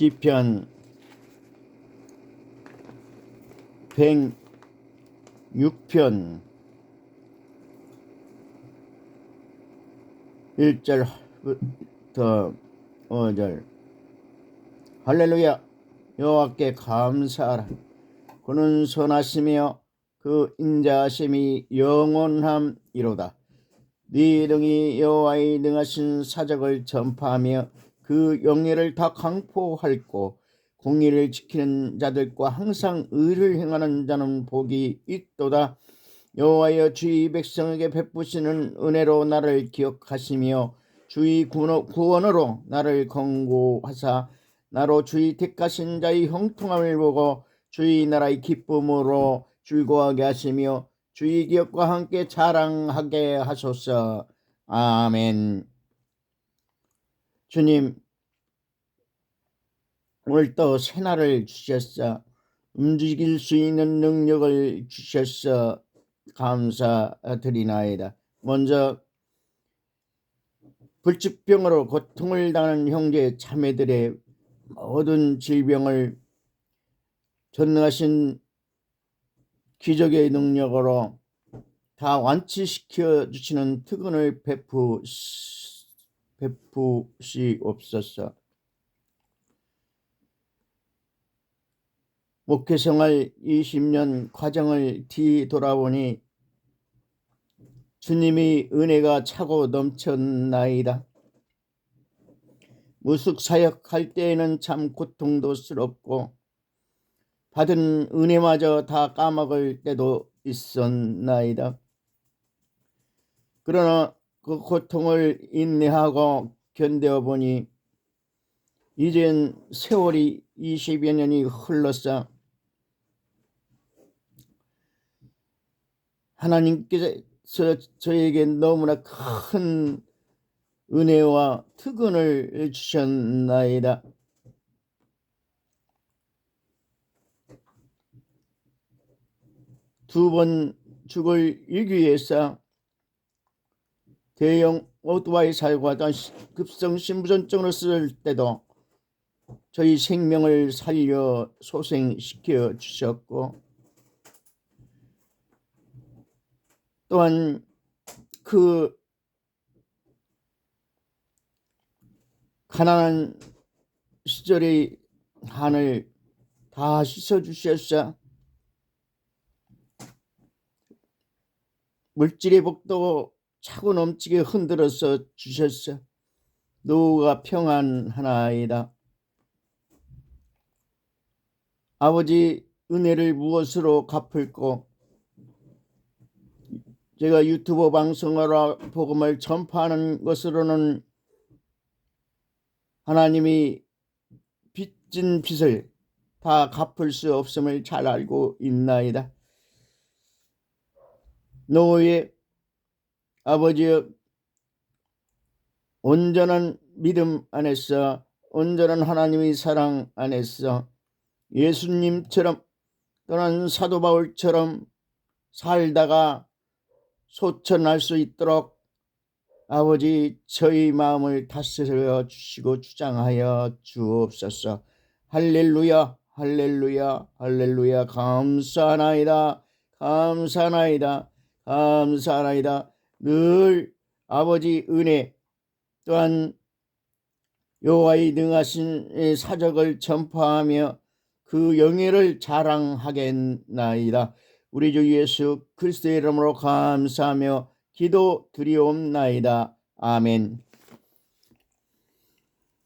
시편 106편 1절부터 5절. 할렐루야. 여호와께 감사하라. 그는 선하시며 그 인자하심이 영원함이로다. 네 능히 여호와의 능하신 사적을 전파하며 그 영예를 다 강포할고 공의를 지키는 자들과 항상 의를 행하는 자는 복이 있도다. 여호와여 주의 백성에게 베푸시는 은혜로 나를 기억하시며 주의 구원으로 나를 권고하사 나로 주의 택하신 자의 형통함을 보고 주의 나라의 기쁨으로 즐거워하게 하시며 주의 기업과 함께 자랑하게 하소서. 아멘. 주님, 오늘 또 새날을 주셨어. 움직일 수 있는 능력을 주셨어. 감사드리나이다. 먼저 불치병으로 고통을 당하는 형제 자매들의 모든 질병을 전능하신 기적의 능력으로 다 완치시켜 주시는 특권을 베푸 베푸시옵소서. 목회생활 20년 과정을 뒤돌아보니 주님이 은혜가 차고 넘쳤나이다. 무숙 사역할 때에는 참 고통도스럽고 받은 은혜마저 다 까먹을 때도 있었나이다. 그러나 그 고통을 인내하고 견뎌 보니 이젠 세월이 20여 년이 흘렀어 하나님께서 저에게 너무나 큰 은혜와 특권을 주셨나이다. 두 번 죽을 위기에서 대형 오토바이 사고 하던 급성 신부전증으로 쓸 때도 저희 생명을 살려 소생시켜 주셨고 또한 그 가난한 시절의 한을 다 씻어 주셨어. 물질의 복도 차고 넘치게 흔들어서 주셨어. 노후가 평안하나이다. 아버지 은혜를 무엇으로 갚을고 제가 유튜브 방송으로 복음을 전파하는 것으로는 하나님이 빚진 빚을 다 갚을 수 없음을 잘 알고 있나이다. 노후에 아버지의 온전한 믿음 안에서 온전한 하나님의 사랑 안에서 예수님처럼 또는 사도 바울처럼 살다가 소천할 수 있도록 아버지 저희 마음을 다스려 주시고 주장하여 주옵소서. 할렐루야, 할렐루야, 할렐루야. 감사나이다, 감사나이다, 감사나이다. 늘 아버지 은혜 또한 여호와의 능하신 사적을 전파하며 그 영예를 자랑하겠나이다. 우리 주 예수 그리스도의 이름으로 감사하며 기도 드리옵나이다. 아멘.